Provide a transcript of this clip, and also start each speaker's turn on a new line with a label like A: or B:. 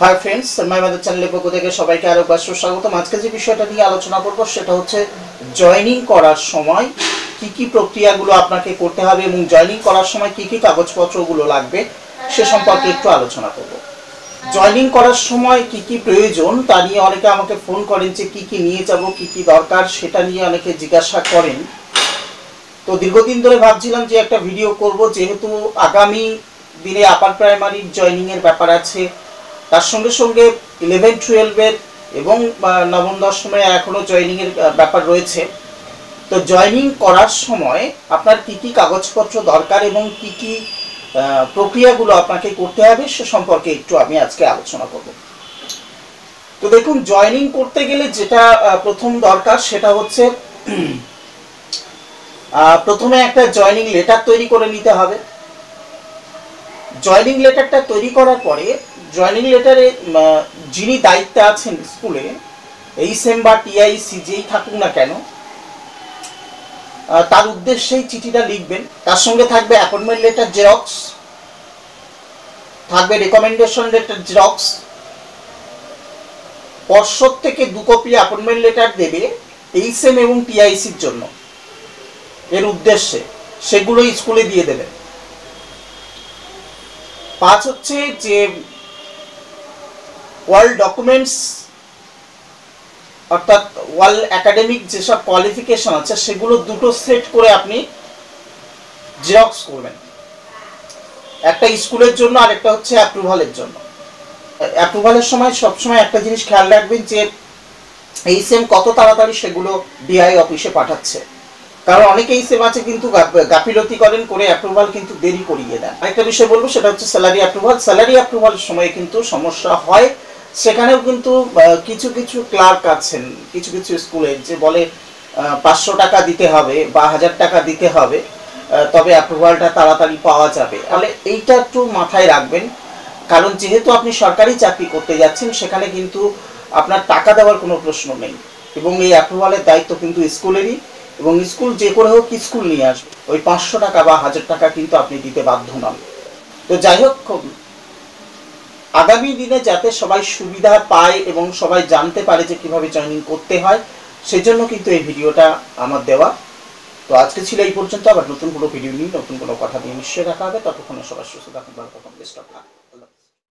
A: Hi friends আমাদের চ্যানেলের পক্ষ থেকে সবাইকে আরও একবার সুস্বাগতম। আজকে যে বিষয়টা নিয়ে আলোচনা করব সেটা হচ্ছে জয়েনিং করার সময় কি কি প্রক্রিয়াগুলো আপনাকে করতে হবে এবং জয়েনিং করার সময় কি কি কাগজপত্রগুলো লাগবে সে সম্পর্কে একটু আলোচনা করব। জয়েনিং করার সময় কি কি প্রয়োজন তা নিয়ে অনেকে আমাকে ফোন করেন যে কি কি নিয়ে যাব, কি কি দরকার সেটা নিয়ে অনেকে জিজ্ঞাসা করেন। তো দীর্ঘদিন ধরে ভাবছিলাম যে একটা ভিডিও করব, যেহেতু আগামী দিনে আপার প্রাইমারির জয়েনিং এর ব্যাপার আছে তার সঙ্গে সঙ্গে ইলেভেন টুয়েলভের এবং নবম দশমে এখনও জয়েনিং এর আহ, ব্যাপার রয়েছে। তো জয়েনিং করার সময় আপনার কি কি কাগজপত্র দরকার এবং কি কি প্রক্রিয়াগুলো আপনাকে করতে হবে সে সম্পর্কে একটু আমি আজকে আলোচনা করব। তো দেখুন জয়েনিং করতে গেলে যেটা প্রথম দরকার সেটা হচ্ছে প্রথমে একটা জয়েনিং লেটার তৈরি করে নিতে হবে। জয়েনিং লেটারটা তৈরি করার পরে জয়েনিং লেটারে যিনি দায়িত্বে আছেন স্কুলে এইচএম বা টিআইসি যেই থাকুক না কেন তার উদ্দেশ্যেই চিঠিটা লিখবেন। তার সঙ্গে থাকবে অ্যাপয়েন্টমেন্ট লেটার জেরক্স থাকবে রেকমেন্ডেশন লেটার জেরক্স পর্ষদ থেকে দু কপি অ্যাপয়েন্টমেন্ট লেটার দেবে এইচএম এবং টিআইসির জন্য। এর উদ্দেশ্যে সেগুলো স্কুলে দিয়ে দেবেন। পাঁচ হচ্ছে যে ওয়ার্ল্ড ডকুমেন্টস, অর্থাৎ ওয়ার্ল্ড একাডেমিক যেসব কোয়ালিফিকেশন আছে, সেগুলো দুটো সেট করে আপনি জেরক্স করবেন। একটা স্কুলের জন্য আর একটা হচ্ছে অ্যাপ্রুভালের জন্য। অ্যাপ্রুভালের সময় সবসময় একটা জিনিস খেয়াল রাখবেন যে, এই সেম কত তাড়াতাড়ি সেগুলো ডিআই অফিসে পাঠাচ্ছে। কারণ অনেকেই সেম আছে, কিন্তু গাফ- গাফিলতি করেন করে অ্যাপ্রুভাল কিন্তু দেরি করিয়ে দেন। আরেকটা বিষয় বলব, সেটা হচ্ছে স্যালারি অ্যাপ্রুভাল। স্যালারি অ্যাপ্রুভালের সময় কিন্তু সমস্যা হয়। সেখানেও কিন্তু কিছু কিছু ক্লার্ক আছেন, কিছু কিছু স্কুলে যে বলে পাঁচশো টাকা দিতে হবে বা হাজার টাকা দিতে হবে তবে অ্যাপ্রুভালটা তাড়াতাড়ি পাওয়া যাবে। তাহলে এইটা একটু মাথায় রাখবেন। কারণ যেহেতু আপনি সরকারি চাকরি করতে যাচ্ছেন, সেখানে কিন্তু আপনার টাকা দেওয়ার কোনো প্রশ্ন নেই। এবং এই অ্যাপ্রুভালের দায়িত্ব কিন্তু স্কুলেরই। এবং স্কুল যে করে হোক স্কুল নিয়ে আসবে। ওই পাঁচশো টাকা বা হাজার টাকা কিন্তু আপনি দিতে বাধ্য নন। তো যাই হোক আগামী দিনে যাতে সবাই সুবিধা পায় এবং সবাই জানতে পারে যে কীভাবে জয়নিং করতে হয়, সেজন্য কিন্তু এই ভিডিওটা আমার দেওয়া। তো আজকে ছিল এই পর্যন্ত, আবার নতুন কোনো ভিডিও নিয়ে, নতুন কোনো কথা নিয়ে নিশ্চয়ই রাখা হবে। ততক্ষণে সবাই সুস্থ থাকুন, ভালো থাকুন বেস্ট অফ